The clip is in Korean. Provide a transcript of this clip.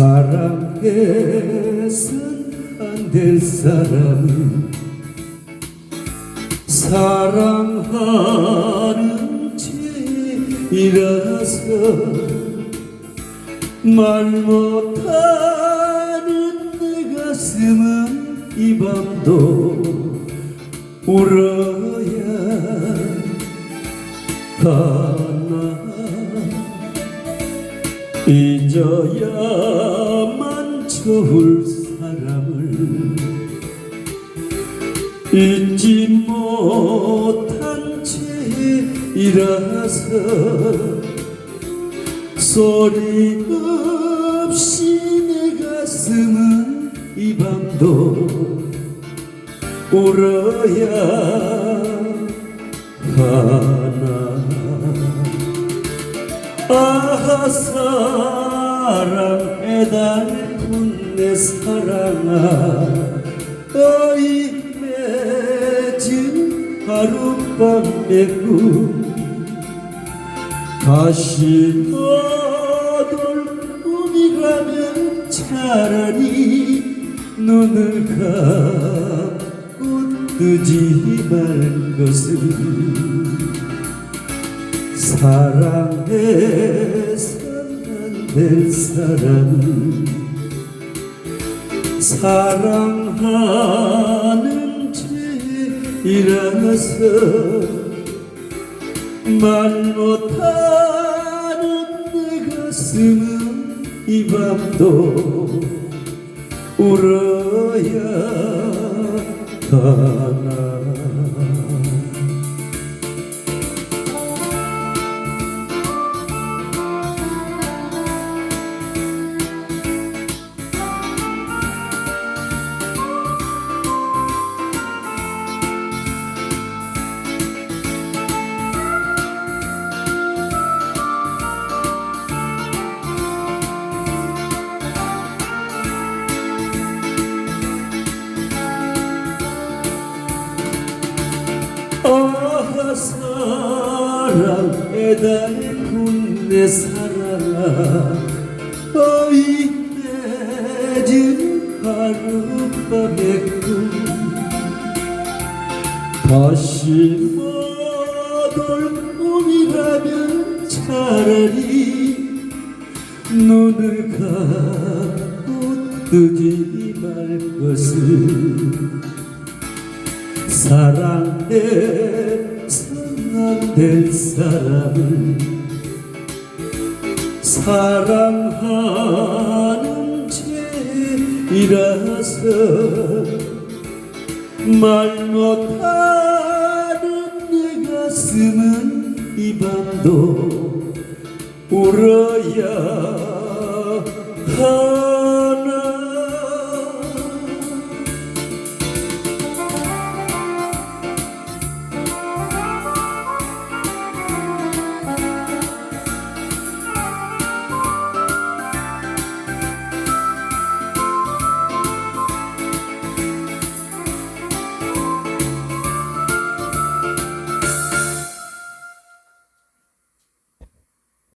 사랑해선 안 될 사람은 사랑하는 죄이라서 말 못하는 내 가슴은 이 밤도 울어야 하나 잊어야만 좋을 사람을 잊지 못한 채이라서 소리 없이 내 가슴은 이 밤도 울어야 하나 아 사랑해달픈 내 사랑아. 어이 맺은 하룻밤의 꿈 다시 떠돌 꿈이라면 차라리 눈을 감고 뜨지 말 것을 사랑해서는 될 사람 사랑하는 죄이라서 말 못하는 내 가슴은 이 밤도 울어야 하나 아 사랑에 달픈 내 사랑아 어이 맺은 하룻밤의 꿈. 다시 못올 꿈이라면 차라리 눈을 감고 뜨지 말 것을 사랑해서는 될 사람을 사랑하는 죄이라서 말 못하는 내 가슴은 이 밤도 울어야